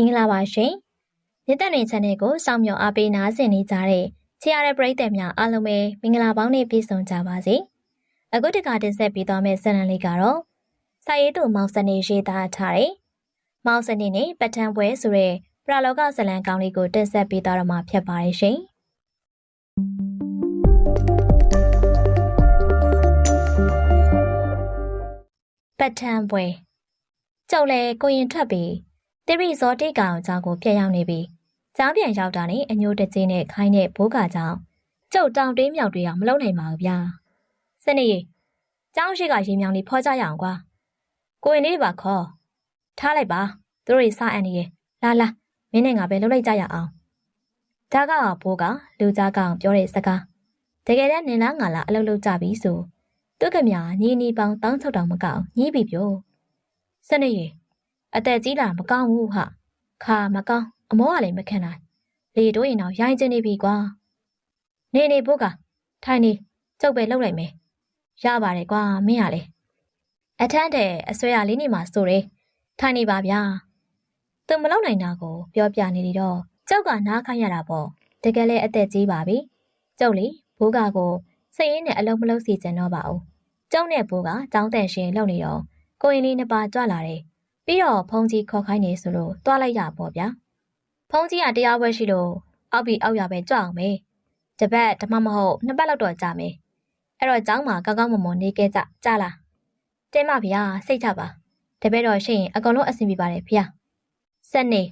မင်္ဂလာပါရှင်မြစ်တက်နေ channel ကိုစောင့်မျှော်အားပေးနားဆင်နေကြတဲ့ချစ်ရတဲ့ပရိသတ်များအားလုံးပဲမင်္ဂလာပေါင်းနဲ့ပြည့်စုံကြပါစေအခုတခါတင်ဆက်ပေးသွားမယ့်ဇာတ်လမ်းလေးကတော့စာရေးသူမောင်စနေရေးသားထားတဲ့မောင်စနေနဲ့ပဋ္ဌာန်းပွဲဆိုတဲ့ပရလောကဇာတ်လမ်းကောင်းလေးကိုတင်ဆက်ပေးသွားတော့မှာဖြစ်ပါတယ်ရှင်ပဋ္ဌာန်းပွဲကြောက်လေကိုရင်ထွက်ပြီး တိရိဇောတိကောင်အကြောင်းကိုပြည့်ရောက်နေပြီးကျောင်းပြန်ရောက်တာနဲ့အညိုတကြီးနဲ့ခိုင်းတဲ့ဘိုးကကြောင်ကျုပ်တောင်တင်းမြောက်တွေအောင်မလုံနိုင်ပါဘူးဗျာစနေရီကျောင်းရှိကရေမြောင်လေးဖော်ကြရအောင်ကွာကိုရင်လေးပါခေါ်ထားလိုက်ပါသူတို့တွေစအန်နေရလာလာမင်းနဲ့ငါပဲလှုပ်လိုက်ကြရအောင်ဒါကဘိုးကလူသားကောင်ပြောတဲ့စကားတကယ်တမ်းနင်လားငါလားအလုပ်လုပ်ကြပြီဆိုသူကမြညီနီပေါင်းတောင်း၆တောင်မကောက်ညီးပြီပြောစနေရီ အသက်ကြီးလာမကောင်းဘူးဟာခါမကောင်းအမောကလည်းမခံနိုင်လေတို့ရင်တော့ရိုင်းကျင်းနေပြီကွာနေနေဘုတ်ကထိုင်နေကျုပ်ပဲလှုပ်လိုက်မယ်ရပါတယ်ကွာမင်းရလေအထမ်းတဲ့အဆွဲရလေးနေမှာဆိုတယ်ထိုင်နေပါဗျာသူမလောက်နိုင်တာကိုပြောပြနေတော့ကျောက်ကနားခိုင်းရတာပေါ့တကယ်လည်းအသက်ကြီးပါပြီကျုပ်လေဘိုးကကိုစိတ်ရင်းနဲ့အလုံးမလုံးစီကျင်တော့ပါဘူးကျောင်းနဲ့ဘိုးကចောင်းတန်ရှင်လှုပ်နေတော့ကိုရင်လေးနှစ်ပါးကြွလာတယ် ပြီးတော့ဖုန်ကြီးခေါ်ခိုင်းနေဆိုလို့တွားလိုက်ရပေါ့ဗျာဖုန်ကြီးကတရားပွဲရှိလို့အောက်ပြီးအောက်ရပဲကြွအောင်မေတပတ်ဓမ္မမဟုတ်နှစ်ပတ်လောက်တော့ကြာမေအဲ့တော့ကျောင်းမှာကောင်းကောင်းမွန်မွန်နေခဲ့ကြကြလားတင်းမဗျာစိတ်ချပါတပည့်တော်ရှိရင်အကုန်လုံးအဆင်ပြေပါတယ်ဗျာဆက်နေ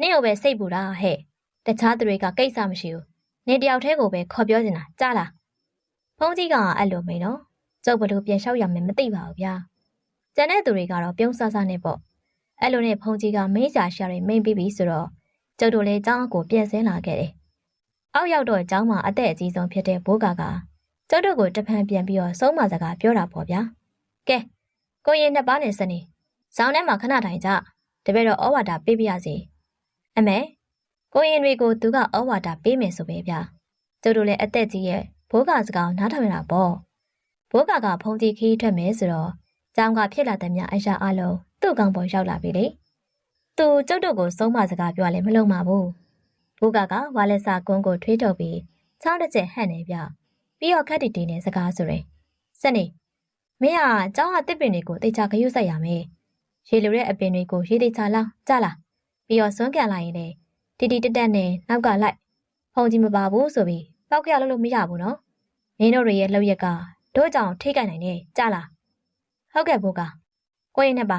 နင့်ကိုပဲစိတ်ပူတာဟဲ့တခြားသူတွေကကိစ္စမရှိဘူးနေတယောက်တည်းကိုပဲခေါ်ပြောနေတာကြားလားဖုန်းကြီးကအဲ့လိုမေးနော်ကျုပ်ဘလို့ပြန်လျှောက်ရမယ်မသိပါဘူးဗျာ ကျန်တဲ့သူတွေကတော့ပြုံးဆဆနဲ့ပေါ့အဲ့လိုနဲ့ဖုန်ကြီးကမိတ်စာရှာတွေမိန်ပြီးပြီဆိုတော့ကျုပ်တို့လည်းကျောင်းအကိုပြန်ဆင်းလာခဲ့တယ်အောက်ရောက်တော့ကျောင်းမှာအသက်အကြီးဆုံးဖြစ်တဲ့ဘိုးကကကျုပ်တို့ကိုတဖန်ပြန်ပြီးတော့ဆုံးမစကားပြောတာပေါ့ဗျာကဲကိုရင်နှစ်ပါးနဲ့စနေဇောင်းထဲမှာခဏထိုင်ကြတပည့်တော့ဩဝါဒပေးပြရစီအမေကိုရင်တွေကိုသူကဩဝါဒပေးမယ်ဆိုပဲဗျာကျုပ်တို့လည်းအသက်ကြီးရဲ့ဘိုးကစကားနားထောင်ရတာပေါ့ဘိုးကကဖုန်ကြီးခီးထွက်မယ်ဆိုတော့ ကျောင်းကဖြစ်လာတဲ့မြအရာအလုံးသူ့ကောင်ပေါ်ရောက်လာပြီလေသူကျုပ်တို့ကိုစုံးမစကားပြောလည်းမလုံပါဘူးဘိုးကကဝါလက်စာကွန်းကိုထွေးထုတ်ပြီးချောင်းတစ်ချက်ဟန့်နေပြပြီးတော့ခက်တီတီနဲ့စကားဆိုရယ်စနေမင်းကကျောင်းကတစ်ပင်တွေကိုတိတ်ချခရုစိုက်ရမယ်ရေလိုတဲ့အပင်တွေကိုရေတိတ်ချလောင်းကြလားပြီးတော့စွန့်ကန်လိုက်ရင်လေတီတီတက်တက်နဲ့နောက်ကလိုက်ဖုန်ကြီးမပါဘူးဆိုပြီးပောက်ခရလို့လို့မရဘူးနော်မင်းတို့ရဲ့လှုပ်ရက်ကတို့ကြောင့်ထိတ်ကြိုင်နိုင်နေကြလား ဟုတ်ကဲ့ဘိုးကကိုရင်နဲ့ပါ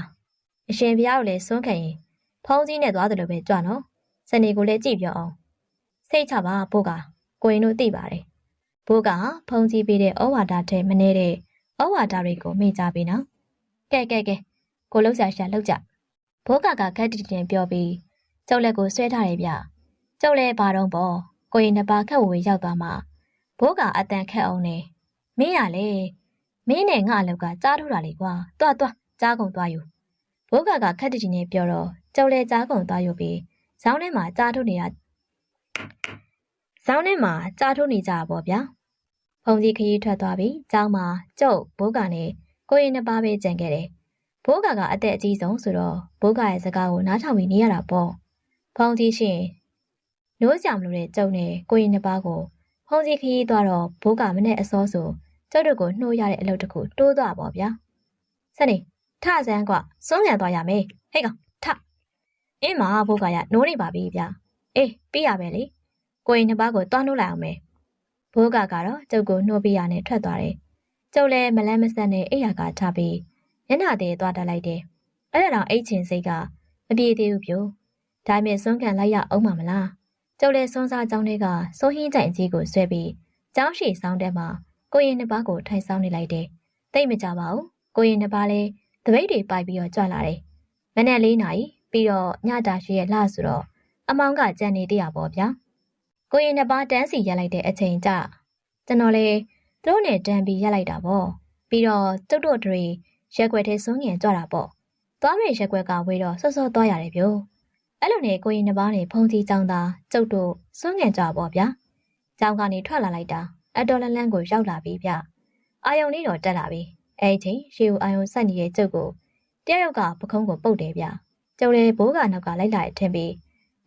အရှင်ဘုရားကိုလည်းစွန့်ခံရင်ဖုံးကြီးနဲ့သွားတယ်လို့ပဲကြွနော်စနေကိုလည်းကြည့်ပြောအောင်စိတ်ချပါဘိုးကကိုရင်တို့သိပါတယ်ဘိုးကဖုံးကြီးပေးတဲ့ဩဝါဒထဲမနေတဲ့ဩဝါဒတွေကိုမေ့ကြပြီနော်ကဲကဲကဲကိုလှုပ်ရှားရှာလှုပ်ကြဘိုးကကခက်တီတင်ပြောပြီးကျုပ်လက်ကိုဆွဲထားတယ်ဗျကျုပ်လည်းဘာတော့ပေါ့ကိုရင်နှစ်ပါးခက်ဝေရောက်သွားမှဘိုးကအတန်ခက်အောင်နေမင်းရလေ မင်းနဲ့ငါအလောက်ကကြားထိုးတာလေကွာတွားတွားကြားကုန်သွားယူဘိုးကကခက်တတီနဲ့ပြောတော့ကျုံလဲကြားကုန်သွားယူပြီးဇောင်းထဲမှာကြားထိုးနေတာဇောင်းထဲမှာကြားထိုးနေကြပါဗျာဖုန်ကြီးခရီးထွက်သွားပြီးကျောင်းမှာကျုပ်ဘိုးကနဲ့ကိုရင်နှစ်ပါးပဲကြံခဲ့တယ်ဘိုးကကအသက်အကြီးဆုံးဆိုတော့ဘိုးကရဲ့စကားကိုနားထောင်ပြီးနေရတာပေါ့ဖုန်ကြီးရှင်နိုးကြမလို့တဲ့ကျုံနဲ့ကိုရင်နှစ်ပါးကိုဖုန်ကြီးခရီးသွားတော့ဘိုးကမနဲ့အစောဆို ကျုပ်တို့ကိုနှိုးရတဲ့အလုပ်တစ်ခုတိုးသွားပါဗျာစနေထဆန်းကစွန့်ငံသွားရမယ်ဟဲ့ကောင်ထအင်းမဘိုးကရနိုးနေပါပြီဗျာအေးပြီးရပဲလေကိုရင်နှစ်ပါးကိုတွားနှိုးလိုက်အောင်မယ်ဘိုးကကတော့ကျုပ်ကိုနှိုးပြရနဲ့ထွက်သွားတယ်ကျုပ်လည်းမလန်းမဆက်နဲ့အိယာကထားပြီးညနာသေးသွားတက်လိုက်တယ်အဲ့ဒါတော့အိတ်ချင်စိတ်ကမပြေသေးဘူးပြိုဒါပေမဲ့စွန့်ခံလိုက်ရအောင်မှာမလားကျုပ်လည်းစွန်းစားကြောင်းတွေကစိုးဟင်းကြိုင်ကြီးကိုဆွဲပြီးကျောင်းရှိဆောင်တဲ့မှာ ကိုရင်နှစ်ပါးကိုထိုင်ဆောင်နေလိုက်တယ်။တိတ်မကြပါဘူး။ကိုရင်နှစ်ပါးလည်းတပိတ်တွေပိုက်ပြီးတော့ကြွလာတယ်။မနေ့လေးနိုင်ပြီးတော့ညတာရှိရဲ့လှဆိုတော့အမောင်ကကြံနေတရပေါ့ဗျာ။ကိုရင်နှစ်ပါးတန်းစီရက်လိုက်တဲ့အချိန်ကျကျွန်တော်လေသူတို့နဲ့တန်းပြီးရက်လိုက်တာပေါ့။ပြီးတော့တုတ်တုတ်တွေရက်ွက်ထဲစွန်းငင်ကြွတာပေါ့။သွားမယ်ရက်ွက်ကဝေးတော့စောစောသွားရတယ်ဗျို့။အဲ့လိုနဲ့ကိုရင်နှစ်ပါးနဲ့ဖုန်ကြီးចောင်းသားကျုပ်တို့စွန်းငင်ကြပေါ့ဗျာ။ចောင်းကနေထွက်လာလိုက်တာ။ အတော်လန့်လန့်ကိုရောက်လာပြီဗျအာယုံလေးတော့တက်လာပြီအဲ့ချိန်ရှေးဦးအာယုံဆက်နေတဲ့ကျုပ်ကိုတယောက်ကပခုံးကိုပုတ်တယ်ဗျကျုပ်လည်းဘိုးကနောက်ကလိုက်လာတဲ့ထင်ပြီး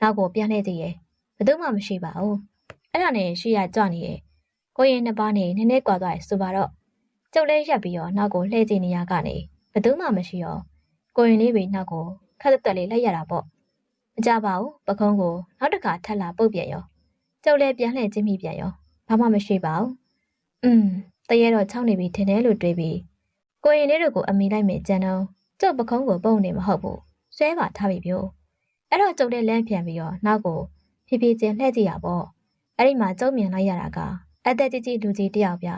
နောက်ကိုပြန်လှည့်ကြည့်ရဲ့ဘယ်သူမှမရှိပါဘူးအဲ့ဒါနဲ့ရှေ့ရကြွနေရဲ့ကိုရင်နှစ်ပါးနေနည်းနည်းကွာသွားရဆိုပါတော့ကျုပ်လည်းရက်ပြီးတော့နောက်ကိုလှည့်ကြည့်နေရကနေဘယ်သူမှမရှိတော့ကိုရင်လေးပဲနောက်ကိုခက်တက်တက်လေးလိုက်ရတာပေါ့မကြပါဘူးပကုံးကိုနောက်တစ်ခါထပ်လာပုတ်ပြန်ရောကျုပ်လည်းပြန်လှည့်ကြည့်မိပြန်ရော ဘာမှမရှိပါဘူးอืมတရေတော့ချောင်းနေပြီထင်တယ်လို့တွေးပြီးကိုရင်လေးတို့ကိုအမိလိုက်မယ်ကြံတော့ကျုပ်ပကုံးကိုပုံနေမဟုတ်ဘူးဆွဲပါထားပြီပြို့အဲ့တော့ကျုပ်လည်းလမ်းပြန်ပြီးတော့နောက်ကိုဖြည်းဖြည်းချင်းလှည့်ကြည့်ရပေါ့အဲ့ဒီမှာကျုပ်မြင်လိုက်ရတာကအသက်ကြီးကြီးလူကြီးတယောက်ပြ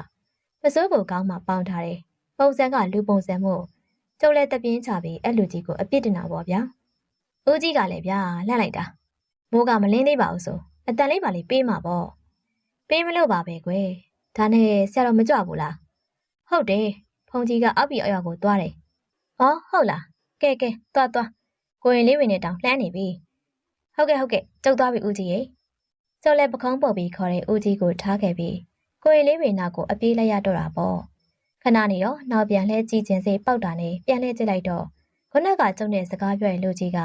မစိုးကိုကောင်းမှပေါင်းထားတယ်ပုံစံကလူပုံစံမို့ကျုပ်လည်းတပြင်းချပြီးအဲ့လူကြီးကိုအပြစ်တင်တာပေါ့ဗျာဦးကြီးကလည်းဗျာလှမ်းလိုက်တာမိုးကမလင်းသေးပါဘူးဆိုအတန်လေးပါလေးပေးမှာပေါ့ ပေးမလို့ပါပဲကွယ်ဒါနဲ့ဆရာတော်မကြွဘူးလားဟုတ်တယ်ဖုန်ကြီးကအောက်ပြီးအောက်ရောက်ကိုသွားတယ်ဟောဟုတ်လားကဲကဲသွားသွားကိုရင်လေးဝင်နေတောင်လှမ်းနေပြီဟုတ်ကဲ့ဟုတ်ကဲ့ကျုပ်သွားပြီဦးကြီးရေကျော်လည်းပကုံးပုတ်ပြီးခေါ်တဲ့ဦးကြီးကိုထားခဲ့ပြီးကိုရင်လေးဝင်နောက်ကိုအပြေးလိုက်ရတော့တာပေါ့ခဏနေတော့နောက်ပြန်လှဲကြည့်ခြင်းစိတ်ပေါက်တာနဲ့ပြန်လှဲကြည့်လိုက်တော့ခုနကကျုံတဲ့စကားပြောရင်လူကြီးက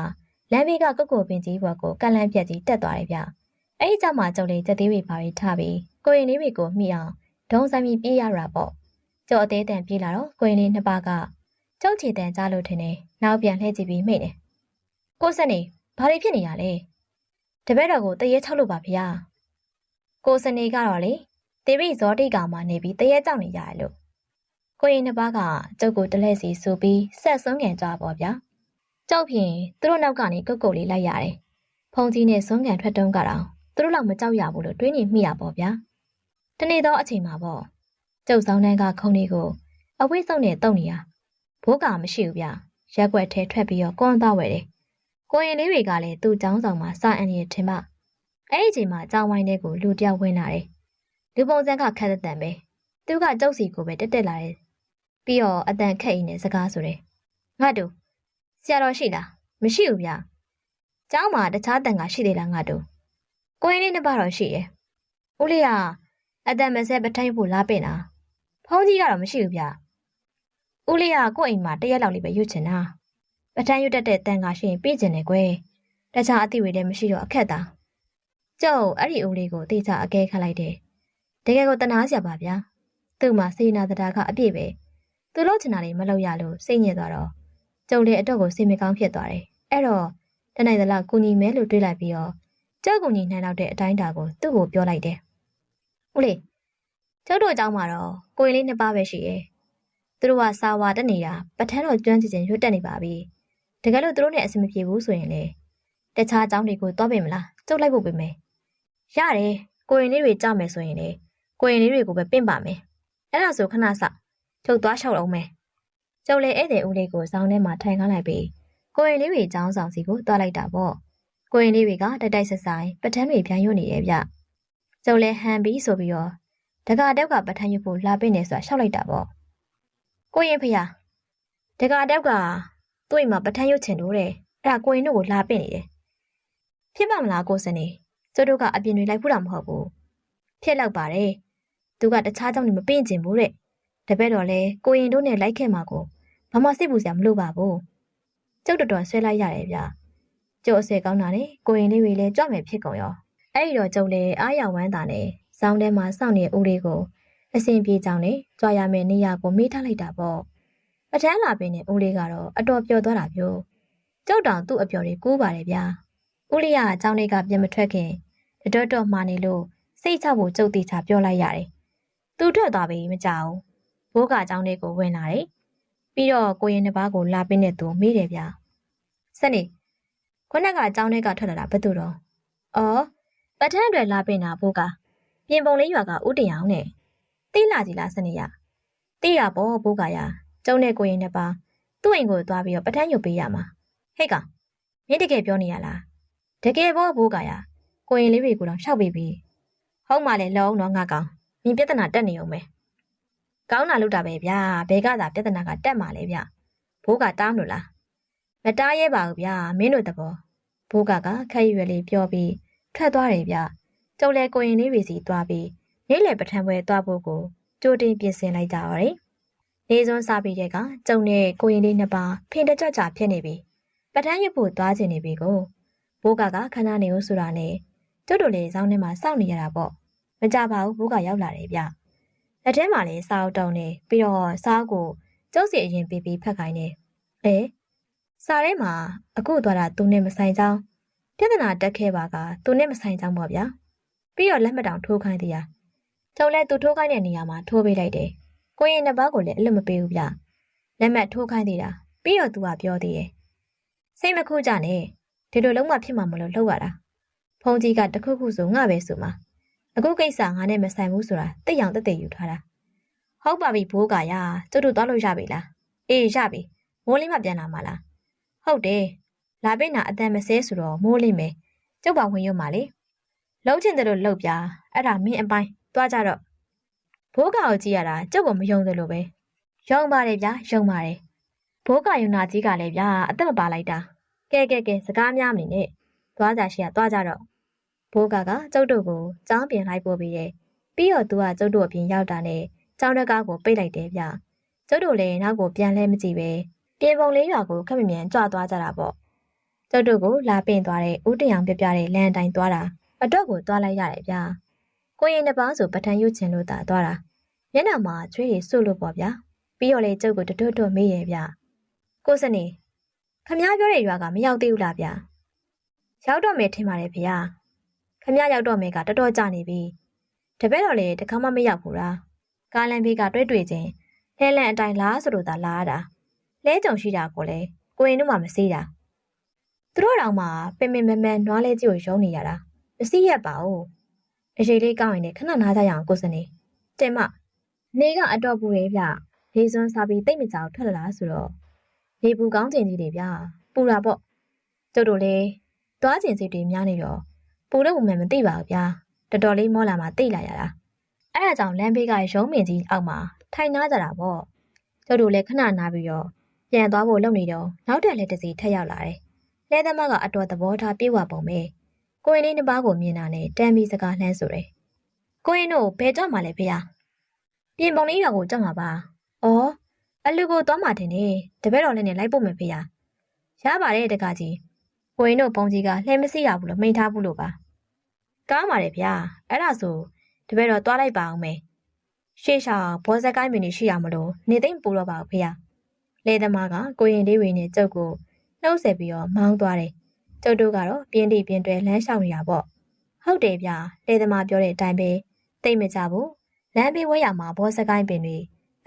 လမ်းဘေးကကုတ်ကိုပင်ကြီးဘွက်ကိုကန့်လန့်ပြက်ကြီးတက်သွားတယ်ဗျ အဲ့ဒီကြောင့်မှကျုံလေးကြက်သေးတွေပါပြီးထားပြီးကိုရင်လေးတွေကိုမိအောင်ဒုံဆိုင်ပြီးပြေးရတာပေါ့ကျော်အသေးတန်ပြေးလာတော့ကိုရင်လေးနှစ်ပါးကကျုံချီတန်ကြားလို့ထင်တယ်နောက်ပြန်လှည့်ကြည့်ပြီးမိတ်တယ်ကိုစနေဘာတွေဖြစ်နေရလဲတပည့်တော်ကိုတရေချောက်လို့ပါဗျာကိုစနေကတော့လေတေရိဇောတိကောင်မှနေပြီးတရေကြောက်နေရတယ်လို့ကိုရင်နှစ်ပါးကကျုပ်ကိုတလဲစီဆူပြီးဆက်ဆွန်းငန်ကြပါဗျာကြောက်ဖြင့်သူတို့နောက်ကနေကုတ်ကုတ်လေးလိုက်ရတယ်ဖုန်ကြီးနဲ့ဆွန်းငန်ထွက်တုံးကတော့သူ တို့လောက်မကြောက်ရဘူးလို့တွေးနေမိရပေါ့ဗျာတနေ့တော့အချိန်မှာပေါ့ကျုပ်ဆောင်တန်းကခုံလေးကိုအဝိစုံနဲ့တုံနေရဘိုးကမရှိဘူးဗျရက်ွက်ထဲထွက်ပြီးတော့ကွန်းသားဝယ်တယ်ကိုရင်လေးတွေကလည်းသူ့ចောင်းဆောင်မှာစာအန်ရထင်မအဲ့ဒီအချိန်မှာကြောင်းဝိုင်းထဲကိုလူတယောက်ဝင်လာတယ်လူပုံစံကခက်တဲ့တန်ပဲသူကကျုပ်စီကိုပဲတက်တက်လာတယ်ပြီးတော့အတန်ခက်အိမ်နဲ့စကားဆိုတယ်ငါတို့ဆရာတော်ရှိလားမရှိဘူးဗျကျောင်းမှာတခြားတန်ကရှိသေးလားငါတို့ ကိုရင်လေးနှစ်ပါးတော့ရှိရဲ့ဦးလေးကအတန်မဆက်ပထိုင်ဖို့လာပင့်တာဖုန်းကြီးကတော့မရှိဘူးဗျဦးလေးကကိုယ့်အိမ်မှာတရက်လောက်လေးပဲရွတ်ချင်တာပထန်းရွတ်တတ်တဲ့တန်ကရှိရင်ပြေးကျင်တယ်ကွယ်တခြားအသည့်တွေလည်းမရှိတော့အခက်တာကျုပ်အဲ့ဒီဦးလေးကိုတေချာအကဲခတ်လိုက်တယ်တကယ်ကိုတနာစရာပါဗျာသူ့မှာစေနာတရားကအပြည့်ပဲသူလို့ချင်တာတွေမလုပ်ရလို့စိတ်ညစ်သွားတော့ကျုပ်လည်းအတော့ကိုစိတ်မကောင်းဖြစ်သွားတယ်အဲ့တော့တနိုင်သလားကူညီမဲလို့တွေးလိုက်ပြီးတော့ ကျောက်ကူညီနိုင်တော့တဲ့အတိုင်းတာကိုသူ့ကိုပြောလိုက်တယ်ဦးလေးကျုပ်တို့အเจ้าမှာတော့ကိုရင်လေးနှစ်ပါးပဲရှိရဲ့သူတို့ကစာဝါတက်နေတာပထန်းတော်ကျွမ်းကျင်ကျင်ရွတ်တက်နေပါပြီတကယ်လို့သူတို့နဲ့အဆင်မပြေဘူးဆိုရင်လေတခြားအကြောင်းတွေကိုသွားပြင်မလားကျုပ်လိုက်ဖို့ပြင်မယ်ရတယ်ကိုရင်လေးတွေကြောက်မယ်ဆိုရင်လေကိုရင်လေးတွေကိုပဲပင့်ပါမယ်အဲ့ဒါဆိုခဏစချုပ်သွားလျှောက်အောင်မယ်ကျုပ်လည်းဧည့်သည်ဦးလေးကိုဇောင်းထဲမှာထိုင်ခိုင်းလိုက်ပြီးကိုရင်လေးတွေចောင်းဆောင်စီကိုတွားလိုက်တာပေါ့ ကိုရင်လေးတွေကတိုက်တိုက်ဆက်ဆိုင်ပထန်းတွေပြန်ရွတ်နေတယ်ဗျကျုပ်လည်းဟန်ပြီးဆိုပြီးတော့တကာတောက်ကပထန်းရွတ်ဖို့လာပင့်နေဆိုတာရှောက်လိုက်တာပေါ့ကိုရင်ဖျားတကာတောက်ကသူ့အိမ်မှာပထန်းရွတ်ချင်လို့တဲ့အဲ့ဒါကိုရင်တို့ကိုလာပင့်နေတယ်ဖြစ်ပါမလားကိုစနေကျုပ်တို့ကအပြင်တွေလိုက်ဖို့တာမဟုတ်ဘူးဖြစ်လောက်ပါတယ်သူကတခြားကြောင့်နေမပင့်ကျင်ဘူးတဲ့တပည့်တော်လဲကိုရင်တို့နဲ့လိုက်ခဲ့မှာကိုဘာမှစိတ်ပူစရာမလိုပါဘူးကျုပ်တော်တော်ဆွဲလိုက်ရတယ်ဗျ ကျုပ်အစေကောင်းတာနဲ့ကိုရင်လေးတွေလည်းကြွမယ်ဖြစ်ကုန်ရောအဲ့ဒီတော့ကျုပ်လည်းအားရဝမ်းသာနဲ့ဇောင်းထဲမှာစောင့်နေဦးလေးကိုအစဉ်ပြေကြောင်းနဲ့ကြွာရမယ်နေရာကိုမေးထားလိုက်တာပေါ့ပထမ်းလာပင်နဲ့ဦးလေးကတော့အတော်ပျော်သွားတာမျိုးကျုပ်တောင်သူ့အပျော်တွေကူးပါတယ်ဗျာဦးလေးကအကြောင်းလေးကပြန်မထွက်ခင်တတော်တော်မှာနေလို့စိတ်ချဖို့ကြုတ်တိချပြောလိုက်ရတယ်သူထွက်သွားပြီမကြောက်ဘိုးကအကြောင်းလေးကိုဝင်လာတယ်ပြီးတော့ကိုရင်နှစ်ပါးကိုလာပင်းတဲ့သူမေးတယ်ဗျာဆက်နေ ခုနကအကြောင်းထဲကထွက်လာတာဘသူတော့အော်ပထမအတွက်လာပင်တာဘိုးကပြင်ပုံလေးရွာကဥတရောင်နဲ့တိလာကြီးလားစနေရတိရပေါ့ဘိုးကရကျုံနဲ့ကိုရင်နဲ့ပါသူ့အိမ်ကိုသွားပြီးတော့ပထမညွတ်ပေးရမှာဟဲ့ကောင်မင်းတကယ်ပြောနေရလားတကယ်ပေါ့ဘိုးကရကိုရင်လေးတွေကိုတော့ရှောက်ပေးပြီဟုတ်မှလည်းလုံးတော့ငါကောင်မင်းပြဿနာတက်နေအောင်ပဲကောင်းတာလုပ်တာပဲဗျာဘဲကသာပြဿနာကတက်မှလဲဗျဘိုးကတားမလို့လား မတားရဲပါဘူးဗျာမင်းတို့တဘောဘိုးကကခက်ရွယ်လေးပြောပြီးထွက်သွားတယ်ဗျကျုပ်လဲကိုရင်လေးတွေစီသွားပြီးနေ့လယ်ပထမပွဲသွားဖို့ကိုကြိုတင်ပြင်ဆင်လိုက်ကြပါတယ်နေစွန်းစားပြီးတဲ့ကကျုံနဲ့ကိုရင်လေးနှစ်ပါးဖင်တကြကြဖြစ်နေပြီပထမ်းရွတ်ဖို့သွားချင်နေပြီကိုဘိုးကကခဏနေဦးဆိုတာနဲ့ကျုပ်တို့လည်းဇောင်းထဲမှာစောင့်နေရတာပေါ့မကြပါဘူးဘိုးကရောက်လာတယ်ဗျလက်ထဲမှာလည်းစားအုပ်တုံးနေပြီးတော့စားကိုကျုပ်စီအရင်ပေးပြီးဖက်ခိုင်းနေအဲ စားထဲမှာအခုသွားတာသူနဲ့မဆိုင်ကြောင်းပြဿနာတက်ခဲ့ပါကသူနဲ့မဆိုင်ကြောင်းပေါ့ဗျာပြီးတော့လက်မတောင်ထိုးခိုင်းသေးရကျုပ်လည်းသူထိုးခိုင်းတဲ့နေရာမှာထိုးပေးလိုက်တယ်ကိုရင်နှစ်ပါးကိုလည်းအလွတ်မပေးဘူးဗျလက်မှတ်ထိုးခိုင်းသေးတာပြီးတော့သူကပြောသေးတယ်စိတ်မခုကြနဲ့ဒီလိုလုံးဝဖြစ်မှာမလို့လှုပ်ရတာဖုန်ကြီးကတခုခုဆိုငါပဲဆိုမှာအခုကိစ္စငါနဲ့မဆိုင်ဘူးဆိုတာတိတ်အောင်တက်တက်ယူထားတာဟုတ်ပါပြီဘိုးကရကျုပ်တို့သွားလို့ရပြီလားအေးရပြီမိုးလေးမှပြန်လာမှာလား ဟုတ်တယ်လာပိတ်နာအတန်မစဲဆိုတော့မိုးလေးမယ်ကျုပ်ပါဝင်ရွတ်မှာလေလုံးချင်တယ်လို့လှုပ်ပြအဲ့ဒါမင်းအပိုင်းသွားကြတော့ဘိုးကကိုကြည့်ရတာကျုပ်ကမယုံတယ်လို့ပဲယုံပါတယ်ဗျာယုံပါတယ်ဘိုးကယုံနာကြီးကလည်းဗျာအသက်မပါလိုက်တာကဲကဲကဲစကားများမနေနဲ့သွားကြရှိရသွားကြတော့ဘိုးကကကျုပ်တို့ကိုចောင်းပြင်လိုက်ပို့ပြီးရဲ့ပြီးတော့သူကကျုပ်တို့အပြင်ရောက်တာနဲ့ចောင်းတကားကိုပိတ်လိုက်တယ်ဗျကျုပ်တို့လည်းနောက်ကိုပြန်လဲမကြည့်ပဲ ပြင်ပုံလေးရွာကိုခက်မမြန်ကြွသွားကြတာပေါ့ကျုပ်တို့ကိုလာပင့်သွားတဲ့ဦးတရောင်ပြပြတဲ့လမ်းတိုင်းသွားတာအတွက်ကိုသွားလိုက်ရတယ်ဗျကိုရင်တစ်ပါးဆိုပထန်ရွတ်ချင်လို့သာသွားတာမျက်နှာမှာချွေးရစွတ်လို့ပေါ့ဗျာပြီးတော့လေကျုပ်ကိုတတွတ်တွတ်မေးရဲ့ဗျကိုစနေခမ ्या ပြောတဲ့ရွာကမရောက်သေးဘူးလားဗျရောက်တော့မယ်ထင်ပါတယ်ဗျာခမ ्या ရောက်တော့မယ်ကတော်တော်ကြာနေပြီတပည့်တော်လည်းတခါမှမရောက်ဘူးလားကားလန်ဘေးကတွေ့တွေ့ချင်းလဲလန်အတိုင်းလားဆိုလို့သာလာရတာ လဲကြုံရှိတာကိုလေကိုရင်တို့မှမစေးတာသူတို့တောင်မှပင်ပင်မမန်နွားလဲကြီးကိုရုံးနေရတာမစီးရက်ပါဘူးအရေးလေးကောင်းရင်လည်းခဏနားကြရအောင်ကိုစနေတင်မနေကအတော့ပူရဲ့ဗျလေစွန်းစားပြီးတိတ်မကြောက်ထွက်လာလားဆိုတော့လေပူကောင်းကျင်ကြီးတွေဗျပူတာပေါ့ကျုပ်တို့လေသွားကျင်စိတ်တွေများနေတော့ပူတော့မှမသိပါဘူးဗျာတော်တော်လေးမောလာမှသိလာရတာအဲ့ဒါကြောင့်လမ်းဘေးကရုံးမင်ကြီးအောက်မှာထိုင်နာကြတာပေါ့ကျုပ်တို့လည်းခဏနားပြီးတော့ ပြန်သွားဖို့လုပ်နေတော့နောက်တက်လက်တစ်စီထက်ရောက်လာတယ်လဲသမားကအတော်သဘောထားပြေဝပုံပဲကိုရင်လေးနှစ်ပါးကိုမြင်တာနဲ့တမ်းပြီးစကားလှမ်းဆိုတယ်ကိုရင်တို့ဘယ်ကြောက်မှလဲဖေ။ပြင်ပုံလေးရွာကိုကြောက်မှာပါ။အော်အလူကိုသွားမှတင်နေတပည့်တော်လည်းနဲ့လိုက်ဖို့မယ်ဖေ။ရပါတယ်တကကြီး။ကိုရင်တို့ပုံကြီးကလှဲမစိရဘူးလို့မိန်ထားဘူးလို့ပါ။ကောင်းပါတယ်ဗျာ။အဲ့ဒါဆိုတပည့်တော်သွားလိုက်ပါအောင်မယ်။ရှေ့ရှောင်ဘောဇက်ကိုင်းမင်းရှိရမလို့နေသိမ့်ပူတော့ပါဘူးဖေ။ လေသမားကကိုရင်လေးဝေနဲ့ကျုပ်ကိုနှုတ်ဆက်ပြီးတော့မောင်းသွားတယ်။ကျုပ်တို့ကတော့ပြင်းတိပြင်းတွဲလမ်းလျှောက်နေတာပေါ့။ဟုတ်တယ်ဗျာ။လေသမားပြောတဲ့အတိုင်းပဲသိမ့်မကြဘူး။လမ်းဘေးဝဲရမှာဘောစကိုင်းပင်တွေ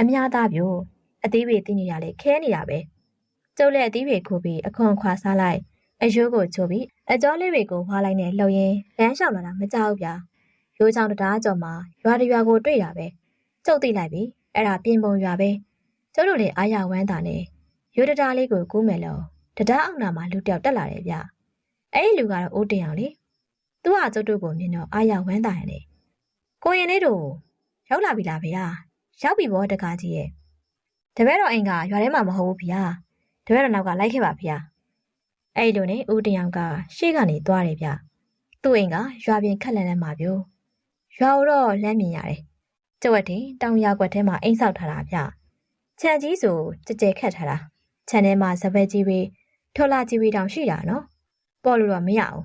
အများသားပြို့အသေးပေတင်းနေရလေခဲနေတာပဲ။ကျုပ်လည်းအသေးပေခိုးပြီးအခွန်ခွာစားလိုက်အယိုးကိုချိုးပြီးအကြောလေးတွေကိုဝါလိုက်နဲ့လှုပ်ရင်းလမ်းလျှောက်လာတာမကြောက်ဗျာ။ရိုးချောင်းတရားကြော်မှာရွာတရွာကိုတွေ့တာပဲ။ကျုပ်သိလိုက်ပြီ။အဲ့ဒါပြင်ပုံရွာပဲ။ ကျုပ်တို့လည်းအားရဝမ်းသာနေရိုးတတားလေးကိုကူးမယ်လို့တတားအောင်နာမှာလူတယောက်တက်လာတယ်ဗျ။အဲ့ဒီလူကတော့အိုးတင်အောင်လေ။သူကကျုပ်တို့ကိုမြင်တော့အားရဝမ်းသာရတယ်။ကိုရင်လေးတို့ရောက်လာပြီလားဗျာရောက်ပြီဘောတကားကြီးရဲ့တပည့်တော်အိမ်ကရွာထဲမှာမဟုတ်ဘူးဗျာတပည့်တော်နောက်ကလိုက်ခဲ့ပါဗျာအဲ့လိုနဲ့ဦးတယောက်ကရှေ့ကနေသွားတယ်ဗျသူ့အိမ်ကရွာပြင်ခက်လန်းလန်းမှာပြိုရွာတော့လမ်းမြင်ရတယ်ကျဝတ်တင်တောင်ရွာကွက်ထဲမှာအိမ်ဆောက်ထားတာဗျ ခြံကြီးဆိုကြကြဲခတ်ထားတာခြံထဲမှာစပက်ကြီးပဲထော်လာကြီးပဲတောင်ရှိတာနော်ပေါ်လို့တော့မရအောင်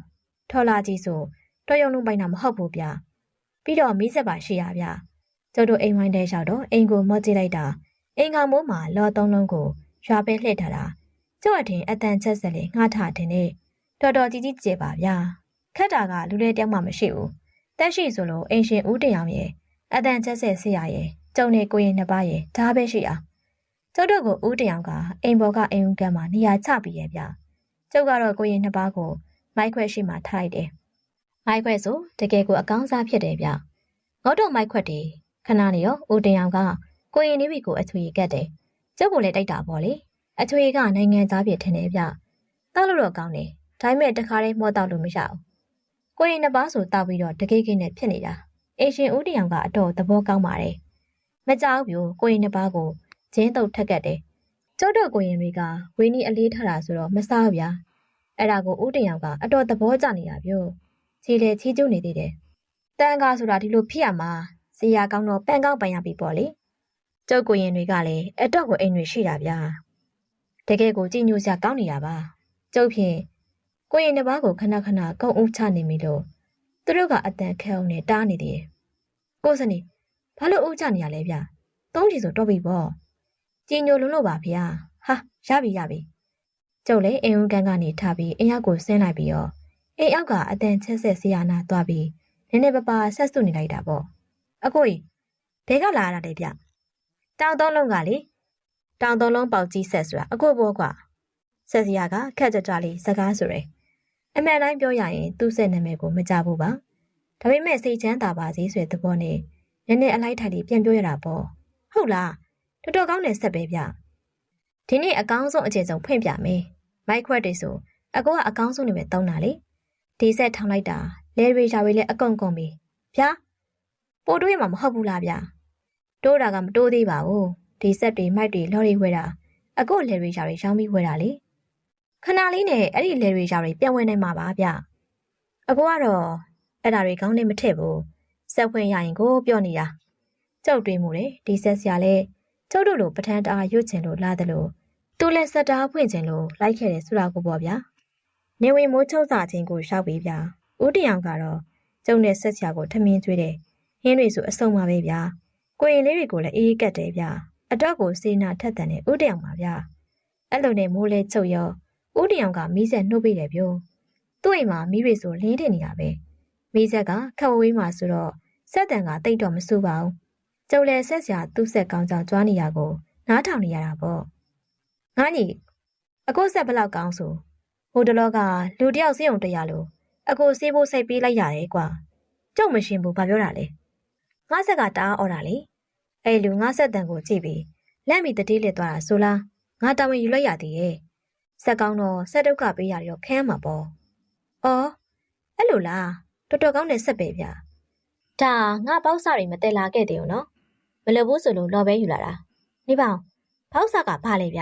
ထော်လာကြီးဆိုတော်ရုံလုံးပိုင်တာမဟုတ်ဘူးဗျပြီးတော့မီးစက်ပါရှိရဗျကျုပ်တို့အိမ်ဝိုင်းတဲလျှောက်တော့အိမ်ကိုမော့ကြည့်လိုက်တာအိမ်ကောင်မိုးမှာလော်သုံးလုံးကိုရွာပဲလှည့်ထားတာကျုပ်အထင်အတန်ချက်ဆက်လေငှားထားတင်နေတော်တော်ကြီးကြီးကျယ်ပါဗျာခက်တာကလူလေးတယောက်မှမရှိဘူးတက်ရှိဆိုလို့အိမ်ရှင်ဦးတင်အောင်ရဲ့အတန်ချက်ဆက်ဆရာရဲ့ကျုံနေကိုရင်နှစ်ပါးရဲ့ဒါပဲရှိအောင် ကျုပ်တို့ကိုဦးတင်အောင်ကအိမ်ဘော်ကအိမ်ဦးကမှာနေရာချပြီးရဲ့ဗျကျုပ်ကတော့ကိုရင်နှစ်ပါးကိုမိုက်ခွဲရှိမှထားလိုက်တယ်မိုက်ခွဲဆိုတကယ်ကိုအကောင်းစားဖြစ်တယ်ဗျငေါတော့မိုက်ခွက်တွေခဏနေရောဦးတင်အောင်ကကိုရင်နေပြီကိုအချွေကတ်တယ်ကျုပ်ကိုလည်းတိုက်တာပေါ့လေအချွေကနိုင်ငံသားပြည်ထင်တယ်ဗျတောက်လို့တော့ကောင်းတယ်ဒါပေမဲ့တခါတည်းမောတောက်လို့မရဘူးကိုရင်နှစ်ပါးဆိုတောက်ပြီးတော့တကိတ်ကိတ်နဲ့ဖြစ်နေတာအေရှင်ဦးတင်အောင်ကအတော်သဘောကောင်းပါတယ်မကြောက်ဘူးကိုရင်နှစ်ပါးကို ဂျင်းတုတ်ထက်ကတ်တယ်ကျုပ်တို့ကိုရင်တွေကဝင်းနီအလေးထားတာဆိုတော့မစားဗျာအဲ့ဒါကိုဦးတင်အောင်ကအတော်သဘောကျနေတာပြို့ခြေလေချီးကျူးနေသေးတယ်တန်ကားဆိုတာဒီလိုဖြစ်ရမှာစီယာကောင်းတော့ပန်ကောက်ပန်ရပြီပေါ့လေကျုပ်ကိုရင်တွေကလည်းအတော့ကိုအိမ်တွေရှိတာဗျာတကယ်ကိုကြည်ညိုစရာကောင်းနေတာပါကျုပ်ဖြင့်ကိုရင်တစ်ပါးကိုခဏခဏကုန်းဦးချနေပြီလို့သူတို့ကအတန်ခဲအောင်နဲ့တားနေသေးတယ်ကိုစနေဘာလို့ဦးချနေရလဲဗျသုံးချီဆိုတော့ပြီပေါ့ ကြည်ညိုလုံးလို့ပါဗျာဟာရပြီရပြီကျုပ်လည်းအိမ်ဦးကန်ကနေထားပြီးအိမ်ရောက်ကိုဆင်းလိုက်ပြီးတော့အိမ်အောက်ကအတန်ချက်ဆက်ဆီယာနာသွားပြီးနည်းနည်းပါးပါဆက်စုနေလိုက်တာပေါ့အကိုကြီးဘဲကလာရတာလေဗျတောင်သုံးလုံးကလေတောင်သုံးလုံးပေါက်ကြီးဆက်ဆိုတာအကိုဘောကွာဆက်စီယာကခက်ကြကြလေးစကားဆိုရယ်အမှန်တိုင်းပြောရရင်သူ့ဆက်နာမည်ကိုမကြဘူးပါဒါပေမဲ့စိတ်ချမ်းသာပါစေဆိုတဲ့သဘောနဲ့နည်းနည်းအလိုက်ထိုက်လေးပြန်ပြောရတာပေါ့ဟုတ်လား တော်တော်ကောင်းတဲ့ဆက်ပဲဗျဒီနေ့အကောင်းဆုံးအခြေဆုံးဖွင့်ပြမယ်မိုက်ခွက်တွေဆိုအကိုကအကောင်းဆုံးနေပဲတောင်းတာလေဒီဆက်ထောင်းလိုက်တာလဲရေရှာတွေလည်းအကုန်ကုန်ပြီဗျာပို့တွေးမှာမဟုတ်ဘူးလားဗျာတိုးတာကမတိုးသေးပါဘူးဒီဆက်တွေမိုက်တွေလော်ရီဝဲတာအကိုလဲရေရှာတွေရောင်းပြီးဝဲတာလေခဏလေးနဲ့အဲ့ဒီလဲရေရှာတွေပြန်ဝင်နိုင်မှာပါဗျအကိုကတော့အဲ့ဒါတွေကောင်းနေမထည့်ဘူးဆက်ဖွင့်ရရင်ကိုပြောနေတာကြောက်တွေးမှုတယ်ဒီဆက်စရာလဲ ကျုပ်တို့လိုပထန်းတအားရွတ်ချင်လို့လာတယ်လို့သူလည်းစက်တားဖွင့်ချင်လို့လိုက်ခဲ့တယ်ဆိုတာကိုပေါ့ဗျာနေဝင်မိုးချုပ်စာချင်းကိုရှောက်ပြီးဗျာဦးတရောင်ကတော့ကျုံနဲ့ဆက်စရာကိုထမင်းကျွေးတယ်ဟင်းတွေဆိုအစုံပါပဲဗျာကိုရင်လေးတွေကိုလည်းအေးအေးကတ်တယ်ဗျာအတော့ကိုစေနာထက်တန်တဲ့ဦးတရောင်ပါဗျာအဲ့လိုနဲ့မိုးလဲချုပ်ရောဦးတရောင်ကမီးဆက်နှုတ်ပေးတယ်ဗျို့သူ့အိမ်မှာမီးတွေဆိုလင်းတင်နေတာပဲမီးဆက်ကခက်ဝေးမှာဆိုတော့ဆက်တန်ကတိတ်တော့မဆူပါဘူး ကျုံလဲဆက်စရာသူ့ဆက်ကောင်းကြောင်ကြွားနေရကို နားထောင်နေရတာပေါ့ငါညီအကိုဆက်ဘလောက်ကောင်းဆိုဟိုတလောကလူတယောက်စေးုံတရားလို့အကိုစေးဖို့စိတ်ပေးလိုက်ရတယ်ကွာကြုံမရှင်ဘူးဘာပြောတာလဲငါဆက်ကတအားអော်တာလေအဲ့လူငါဆက်တန်ကိုကြည့်ပြီးလက်မီတတိလက်သွားတာဆိုလားငါတာဝန်ယူလိုက်ရသေးရဲ့ဆက်ကောင်းတော့ဆက်ဒုက္ခပေးရတော့ခဲမှာပေါ့အော်အဲ့လိုလားတော်တော်ကောင်းတဲ့ဆက်ပဲဗျာဒါငါပေါက်စာတွေမတက်လာခဲ့သေးဘူးနော် မလိုဘူးဆိုလို့လော်ပဲယူလာတာနေပါအောင်ပေါက်စာကဘာလဲဗျ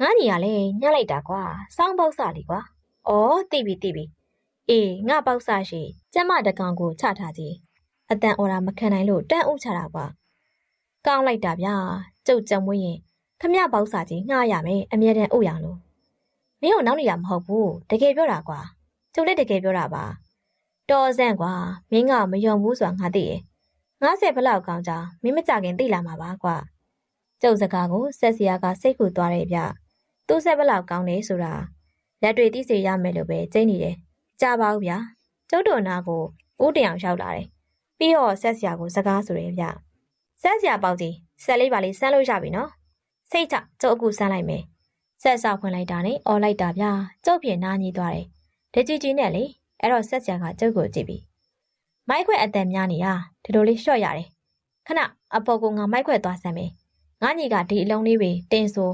ငါညီကလည်းညှက်လိုက်တာကွာစောင်းပေါက်စာလीကွာအော်တိပြီတိပြီအေးငါပေါက်စာရှိကျမတကောင်ကိုချထားကြည့်အတန်အော်တာမခံနိုင်လို့တန်းဥချတာကွာကောင်းလိုက်တာဗျာကျုပ်ကြံမွေးရင်ခမရပေါက်စာကြီးငှားရမယ်အမြဲတမ်းဥရအောင်လို့မင်းတို့နောက်နေတာမဟုတ်ဘူးတကယ်ပြောတာကွာကျုပ်လည်းတကယ်ပြောတာပါတော်စန့်ကွာမင်းကမယုံဘူးဆိုတာငါသိရဲ့ 90ဘလောက်ကောင်းကြမင်းမကြခင်သိလာမှာပါကွာကျုပ်စကားကိုဆက်စီယာကစိတ်ကူသွားတယ်ဗျသူ့ဆက်ဘလောက်ကောင်းနေဆိုတာလက်တွေသိစေရမယ်လို့ပဲကျိန်းနေတယ်ကြပါဦးဗျာကျုပ်တို့နာကိုဦးတရောင်ရောက်လာတယ်ပြီးတော့ဆက်စီယာကိုစကားဆိုတယ်ဗျဆက်စီယာပေါက်ကြီးဆက်လေးပါလေးဆန်းလို့ရပြီနော်စိတ်ချကျုပ်အခုဆန်းလိုက်မယ်ဆက်စာဖွင့်လိုက်တာနဲ့អော်လိုက်တာဗျာကျုပ်ပြင်နားကြီးသွားတယ်တကြီးကြီးနဲ့လေအဲ့တော့ဆက်စရာကကျုပ်ကိုကြည့်ပြီ မိုက်ခွဲအတန်များနေတာဒီလိုလေးရှော့ရတယ်ခဏအပေါ်ကငါမိုက်ခွဲသွားစမ်းမယ်ငါညီကဒီအလုံးလေးပဲတင်ဆို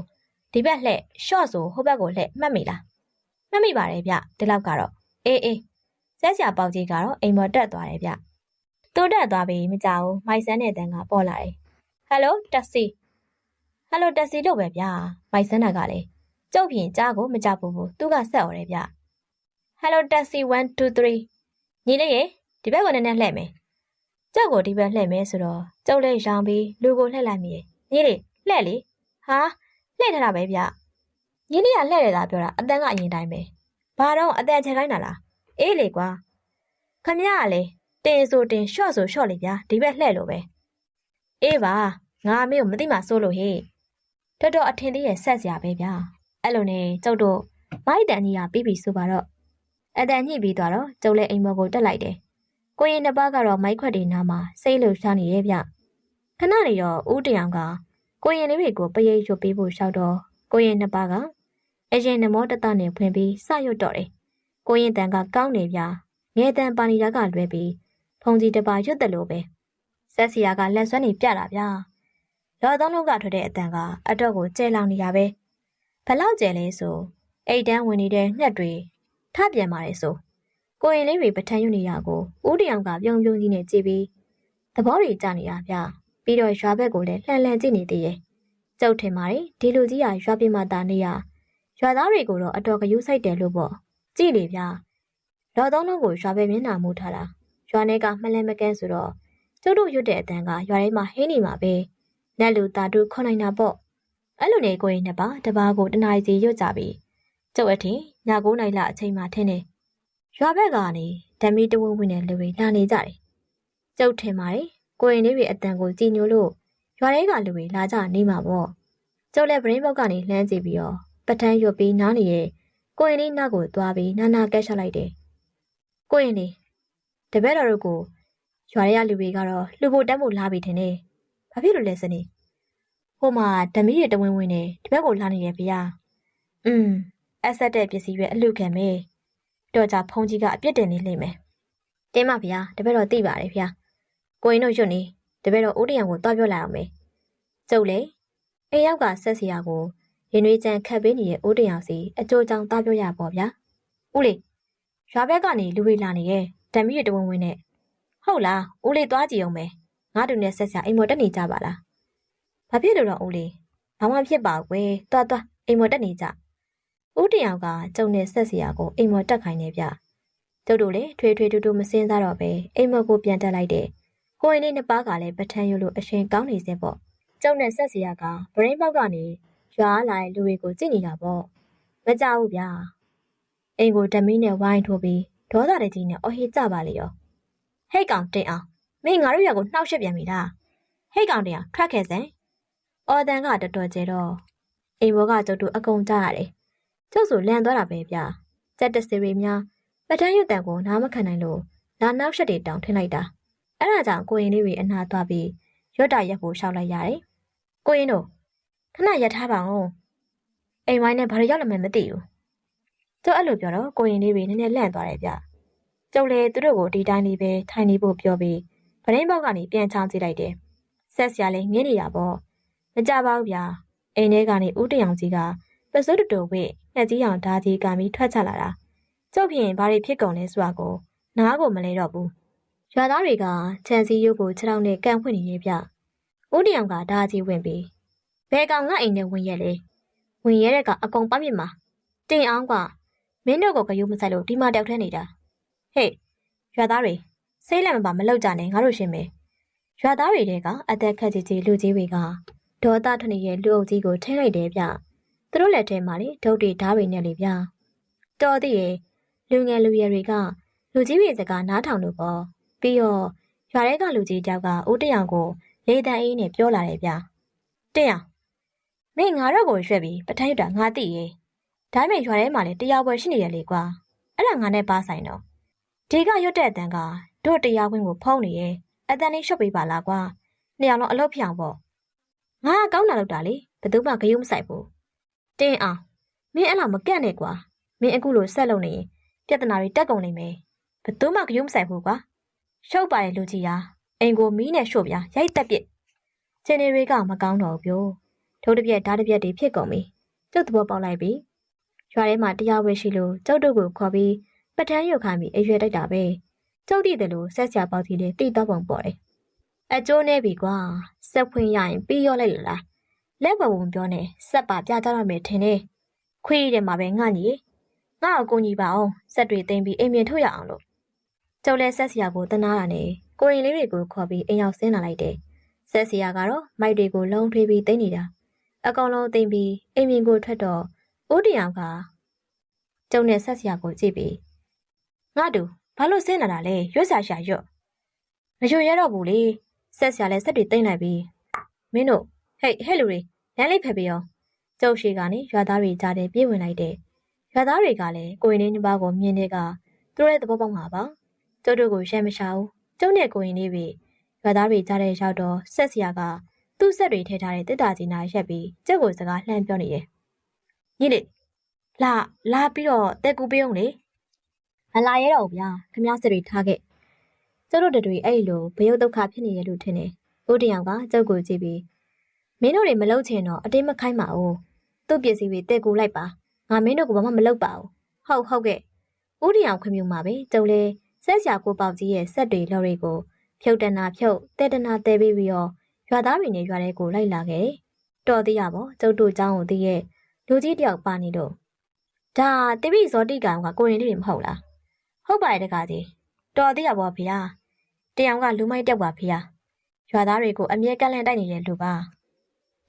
ဒီဘက်လှဲ့ရှော့ဆိုဟိုဘက်ကိုလှဲ့မှတ်မိလားမှတ်မိပါတယ်ဗျဒီလောက်ကတော့အေးအေးဆက်စရာပေါက်ကြီးကတော့အိမ်ပေါ်တက်သွားတယ်ဗျသူတက်သွားပြီမကြောက်ဘူးမိုက်ဆန်းတဲ့တန်ကပေါ်လာတယ်ဟယ်လိုတက်ဆီဟယ်လိုတက်ဆီလို့ပဲဗျမိုက်ဆန်းတာကလည်းကျုပ်ပြင်ကြားကိုမကြောက်ဘူးသူကဆက်អော်တယ်ဗျ Hello taxi 1 2 3ညီလေးရေ ဒီဘက်ကိုနည်းနည်းလှည့်မယ်ကြောက်ကိုဒီဘက်လှည့်မယ်ဆိုတော့ကျုပ်လည်းရောင်ပြီးလူကိုလှည့်လိုက်မိရဲ့ညီလေးလှည့်လေဟာလှည့်ထားတာပဲဗျညီလေးကလှည့်ရတာပြောတာအတန်းကအရင်တိုင်းပဲဘာတော့အတန်ချခိုင်းတာလားအေးလေကွာခမရကလေတင်ဆိုတင်ရှော့ဆိုရှော့လေဗျာဒီဘက်လှည့်လို့ပဲအေးပါငါမေကိုမသိမှစိုးလို့ဟေ့တော်တော်အထင်သေးရဲ့ဆက်စရာပဲဗျာအဲ့လိုနဲ့ကျုပ်တို့မိုက်တန်ကြီးကပြီးပြီဆိုပါတော့အတန်ညှိပြီးသွားတော့ကျုပ်လည်းအိမ်မော်ကိုတက်လိုက်တယ်။ ကိုရင်နှစ်ပါးကတော့မိုက်ခွက်တွေနားမှာစိတ်လှုပ်ရှားနေရဲ့ဗျ။ခဏနေတော့ဦးတရောင်ကကိုရင်လေးတွေကိုပရိတ်ရွတ်ပေးဖို့ရှောက်တော့ကိုရင်နှစ်ပါးကအရင်နမောတတနဲ့ဖွင့်ပြီးစရွတ်တော့တယ်။ကိုရင်တန်ကကောင်းနေဗျ။ငယ်တန်ပါနေတာကလွဲပြီးဖုန်ကြီးတပါရွတ်တယ်လို့ပဲ။ဆက်စီယာကလက်ဆွဲနေပြတာဗျ။လော်သုံးလုံးကထွက်တဲ့အတန်ကအတော့ကိုကျဲလောင်နေရပဲ။ဘလောက်ကျဲလဲဆိုအိတ်တန်းဝင်နေတဲ့ငှက်တွေထပြန်ပါတယ်ဆို ကိုရင်လေးတွေပထန်းယူနေတာကိုဦးတရောင်ကပြုံပြုံကြီးနဲ့ကြည့်ပြီးသဘောတွေကျနေတာဗျပြီးတော့ရွာဘက်ကိုလည်းလှန်လှန်ကြည့်နေသေးရဲ့ကျုပ်ထင်ပါတယ်ဒီလူကြီးကရွာပြမတာနေရရွာသားတွေကိုတော့အတော်ကယူဆိုင်တယ်လို့ပေါ့ကြည့်လေဗျလော်သုံးလုံးကိုရွာပဲမျက်နှာမူထားတာရွာထဲကမှလဲမကန်းဆိုတော့ကျုပ်တို့ရွတ်တဲ့အတန်ကရွာထဲမှာဟင်းနေမှာပဲနတ်လူတာတို့ခွန်နိုင်တာပေါ့အဲ့လိုနေကိုရင်နှစ်ပါးတပားကိုတနားစီရွတ်ကြပြီးကျုပ်အထင်ည9နိုင်လအချိန်မှထင်းတယ် ရွာဘက်ကနေဓမီတဝင်းဝင်းနဲ့လူတွေလာနေကြတယ်ကျုပ်ထင်ပါတယ်ကိုရင်လေးတွေအတန်ကိုကြည်ညိုလို့ရွာထဲကလူတွေလာကြနေမှာပေါ့ကျုပ်လည်းဗရင်းဘောက်ကနေလှမ်းကြည့်ပြီးတော့ပထန်းရွတ်ပြီးနားနေတဲ့ကိုရင်လေးနောက်ကိုသွားပြီးနာနာကက်ရှလိုက်တယ်ကိုရင်လေးတပည့်တော်တို့ကိုရွာထဲကလူတွေကတော့လှူဖို့တက်ဖို့လာပြီထင်တယ်ဘာဖြစ်လို့လဲစနေဟိုမှာဓမီတွေတဝင်းဝင်းနဲ့ဒီဘက်ကိုလာနေတယ်ဗျာอืมအဆက်တဲ့ပစ္စည်းပဲအလူခံမေး တော့ကြဖုန်ကြီးကအပြစ်တင်နေလိမ့်မယ်တင်းမဗျာတပည့်တော်သိပါတယ်ဗျာကိုရင်တို့ရွတ်နေတပည့်တော်ဦးတရံကိုတွားပြောလိုက်အောင်မေကျုပ်လေအိမ်ရောက်ကဆက်စီယာကိုရင်နွေးချမ်းခတ်ပေးနေတဲ့ဦးတရံစီအကျိုးကြောင့်တွားပြောရပေါ့ဗျာဦးလေးရွာဘက်ကနေလူတွေလာနေရဲ့ဓမီတွေတဝင်းဝင်းနဲ့ဟုတ်လားဦးလေးသွားကြည့်အောင်မေငါတို့နဲ့ဆက်စီယာအိမ်မော်တက်နေကြပါလားဘာဖြစ်လို့တော့ဦးလေးဘာမှဖြစ်ပါကွယ်တွားတွားအိမ်မော်တက်နေကြ ဦးတယောက်ကကျုံနဲ့ဆက်စရာကိုအိမ်မော်တက်ခိုင်းနေဗျ။ကျုပ်တို့လည်းထွေထွေတူတူမစင်းစားတော့ပဲအိမ်မော်ကိုပြန်တက်လိုက်တဲ့ကိုရင်လေးနှစ်ပါးကလည်းပထန်းရွလို့အရှင်ကောင်းနေစေပေါ့။ကျုံနဲ့ဆက်စရာကဗရင်းပေါက်ကနေရွာလာတဲ့လူတွေကိုကြည့်နေတာပေါ့။မကြဘူးဗျာ။အိမ်ကိုဓမီနဲ့ဝိုင်းထိုးပြီးဒေါသတကြီးနဲ့အော်ဟစ်ကြပါလေရော။ဟိတ်ကောင်တင်အောင်မင်းငါတို့ရွာကိုနှောက်ရှက်ပြန်ပြီလား။ဟိတ်ကောင်တင်အောင်ထွက်ခဲ့စမ်း။အော်တန်ကတော်တော်ကျဲတော့အိမ်ဘောကကျုပ်တို့အကုန်ကြရတယ်။ ကျုပ်ဆိုလန်သွားတာပဲဗျာကြက်တစီရီများပထန်းရွတ်တန်ကိုနားမခံနိုင်လို့လာနောက်ရှက်တွေတောင်းထင်းလိုက်တာအဲ့ဒါကြောင့်ကိုရင်လေးတွေအနာသွားပြီးရွတ်တာရက်ဖို့ရှောက်လိုက်ရတယ်ကိုရင်တို့ခဏရက်ထားပါဦးအိမ်ဝိုင်းနဲ့ဘာတွေရောက်လာမှန်းမသိဘူးကျုပ်အဲ့လိုပြောတော့ကိုရင်လေးတွေနည်းနည်းလန့်သွားတယ်ဗျကျုပ်လည်းသူတို့ကိုဒီတိုင်းလေးပဲထိုင်နေဖို့ပြောပြီးဗရင်းဘောက်ကနေပြန်ချောင်းကြည့်လိုက်တယ်ဆက်စရာလည်းငင်းနေတာပေါ့မကြပါဘူးဗျာအိမ်ထဲကနေဦးတရောင်ကြီးက ပစိုးတူတူဝိနှက်ကြီးအောင်ဓာကြီးကပြီးထွက်ချလာတာကျုပ်ဖြင့်ဘာတွေဖြစ်ကုန်လဲဆိုတာကိုနားကိုမလဲတော့ဘူးရွာသားတွေကခြံစည်းရုပ်ကိုခြေထောက်နဲ့ကန်ဖွင့်နေရဲ့ဗျဦးတရောင်ကဓာကြီးဝင်ပြီးဘယ်ကောင်ငါအိမ်နဲ့ဝင်ရဲ့လဲဝင်ရဲတဲ့ကအကုန်ပတ်မြစ်မှာတင်အောင်ကမင်းတို့ကိုကယူမဆိုင်လို့ဒီမှာတောက်ထဲနေတာဟေ့ရွာသားတွေစိတ်လက်မပါမလောက်ကြနဲ့ငါတို့ရှင်းမယ်ရွာသားတွေတဲကအသက်ခက်ကြီးကြီးလူကြီးတွေကဒေါသထွနေရဲ့လူအုပ်ကြီးကိုထဲလိုက်တယ်ဗျ သူတို့လက်ထဲမှာလေဒုတ်တွေဓာတ်တွေနဲ့လေဗျာတော်သေးရဲ့လူငယ်လူရွယ်တွေကလူကြီးတွေစကားနားထောင်လို့ပေါ့ပြီးတော့ရွာထဲကလူကြီးတယောက်ကဦးတရောင်ကိုလေတန်အေးနဲ့ပြောလာတယ်ဗျာတရောင်မင်းငါတော့ကိုရွှက်ပြီးပထိုင်းတာငါသိရဲ့ဒါပေမဲ့ရွာထဲမှာလေတရားပွဲရှိနေရလေကွာအဲ့ဒါငါနဲ့ပါဆိုင်တော့ဒီကရွတ်တဲ့အတန်ကတို့တရားခွင်းကိုဖုံးနေရဲ့အတန်လေးရှုပ်ပေးပါလားကွာနှစ်ယောက်လုံးအလုပ်ဖြစ်အောင်ပေါ့ငါကကောင်းတာလုပ်တာလေဘယ်သူမှဂရုမစိုက်ဘူး တင်းအောင်မင်းအဲ့လောက်မကန့်နဲ့ကွာမင်းအခုလိုဆက်လုပ်နေရင်ပြဿနာတွေတက်ကုန်နေမယ်ဘယ်သူမှကြုံမဆိုင်ဘူးကွာရှုပ်ပါရဲ့လူကြီးဟာအိမ်ကိုမီးနဲ့ရှို့ပြရိုက်တက်ပစ်ချင်နေတွေကမကောင်းတော့ဘူးပြို့ထိုးတစ်ပြက်ဓာတ်တစ်ပြက်တွေဖြစ်ကုန်ပြီကျုပ်သဘောပေါက်လိုက်ပြီရွာထဲမှာတရားဝဲရှိလို့ကျုပ်တို့ကိုခေါ်ပြီးပထန်းရုပ်ခိုင်းပြီးအရွယ်တိုက်တာပဲကျုပ်တည်တယ်လို့ဆက်ဆရာပေါက်ကြီးလေးတိတော့ပုံပေါ်တယ်အကျိုးနေပြီကွာစက်ဖွင့်ရရင်ပြီးရောလိုက်လား လက်ဘဝင်ပြောနေစက်ပါပြကြရမယ်ထင်တယ်ခွေးတဲ့မှာပဲငှညီငါ့ကိုကိုညီပါအောင်စက်တွေသိမ်းပြီးအိမ်မြင်ထုတ်ရအောင်လို့ကျုပ်လဲဆက်စရာကိုတနာတာနဲ့ကိုရင်လေးတွေကိုခေါ်ပြီးအိမ်ရောက်ဆင်းလာလိုက်တယ်ဆက်စရာကတော့မိုက်တွေကိုလုံးထွေးပြီးသိမ်းနေတာအကောင်လုံးသိမ်းပြီးအိမ်မြင်ကိုထွက်တော့ဦးတရောင်ကကျုံနဲ့ဆက်စရာကိုကြည့်ပြီးငါတူဘာလို့ဆင်းလာတာလဲရွတ်ဆာရှာရွတ်မရွတ်ရတော့ဘူးလေဆက်စရာလဲစက်တွေသိမ်းလိုက်ပြီးမင်းတို့ဟေးဟဲ့လူတွေ လမ်းလေးဖက်ပြီးအောင်ကျုပ်ရှိကနေရွာသားတွေကြားထဲပြေးဝင်လိုက်တဲ့ရွာသားတွေကလည်းကိုရင်လေးနှစ်ပါးကိုမြင်တဲ့ကသူတို့ရဲ့သဘောပေါက်မှာပါကျုပ်တို့ကိုရှမ်းမရှာဘူးကျုပ်နဲ့ကိုရင်လေးပဲရွာသားတွေကြားထဲရောက်တော့ဆက်စရာကသူ့ဆက်တွေထည့်ထားတဲ့တစ်တာကြီးနာရက်ပြီးကျုပ်ကိုစကားလှမ်းပြောနေတယ်ညီလေးလာလာပြီးတော့တက်ကူပေးအောင်လေမလာရဲတော့ဘူးဗျာခမဆက်တွေထားခဲ့ကျုပ်တို့တွေအဲ့လိုဘယုတ်ဒုက္ခဖြစ်နေရလို့ထင်တယ်ဦးတယောက်ကကျုပ်ကိုကြည့်ပြီး မင်းတို့တွေမလုပ်ချင်တော့အတင်းမခိုင်းပါဘူးသူ့ပစ္စည်းတွေတဲကူလိုက်ပါငါမင်းတို့ကဘာမှမလုပ်ပါဘူးဟုတ်ဟုတ်ကဲ့ဦးရီအောင်ခွင့်ပြုမှာပဲကျုံလဲဆက်ဆရာကိုပေါက်ကြီးရဲ့ဆက်တွေလော်တွေကိုဖြုတ်တနာဖြုတ်တဲတနာတဲပြီးပြီးတော့ရွာသားတွေနဲ့ရွာထဲကိုလိုက်လာခဲ့တော်သေးရပါကျုပ်တို့เจ้าကိုသိရဲ့လူကြီးတယောက်ပါနေတော့ဒါတိပိဇောတိကောင်ကကိုရင်လေးတွေမဟုတ်လားဟုတ်ပါရဲ့တကားကြီးတော်သေးရပါဖေဟာတယောက်ကလူမိုက်တက်ပါဖေဟာရွာသားတွေကိုအမြဲကန့်လန့်တိုက်နေတဲ့လူပါ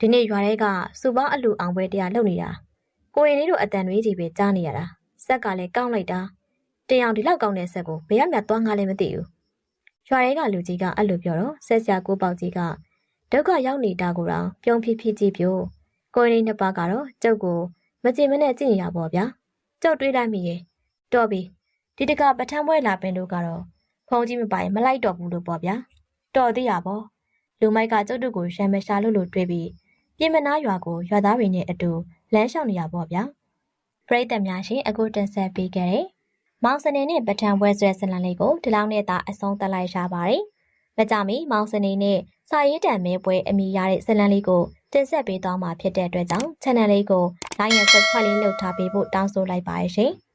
ဒီနေ့ရွာထဲကစူပေါင်းအလူအောင်ပွဲတရားလုပ်နေတာကိုရင်လေးတို့အတန်တွေကြီးပဲကြားနေရတာဆက်ကလည်းကောင်းလိုက်တာတင်အောင်ဒီလောက်ကောင်းတဲ့ဆက်ကိုဘယ်ရမြတ်သွားငါလည်းမသိဘူးရွာရဲကလူကြီးကအဲ့လိုပြောတော့ဆက်စရာကိုပေါက်ကြီးကဒုက္ခရောက်နေတာကိုတော့ပြုံးဖြစ်ဖြစ်ကြည့်ပြို့ကိုရင်လေးနှစ်ပါးကတော့ကျုပ်ကိုမကြင်မနဲ့ကြည့်နေရပါဗျာကျုပ်တွေးလိုက်မိရဲ့တော်ပြီဒီတကပထမပွဲလာပင်တို့ကတော့ဖုံးကြီးမပိုင်မလိုက်တော့ဘူးလို့ပေါ့ဗျာတော်သေးရပါလူမိုက်ကကျုပ်တို့ကိုရံမရှာလို့လို့တွေးပြီး ပြင်မနာရွာကိုရွာသားတွေနဲ့အတူလမ်းလျှောက်နေရပေါ့ဗျာပရိသတ်များရှင်အခုတင်ဆက်ပေးခဲ့တဲ့မောင်စနေနဲ့ပထမပွဲဆွဲဇလန်လေးကိုဒီလောက်နဲ့သာအဆုံးသတ်လိုက်ရပါတယ်မကြမီမောင်စနေနဲ့စာရေးတံမဲပွဲအမိရတဲ့ဇလန်လေးကိုတင်ဆက်ပေးသွားမှာဖြစ်တဲ့အတွက်ကြောင့် channel လေးကို like and subscribe လေးလုပ်ထားပေးဖို့တောင်းဆိုလိုက်ပါရရှင်။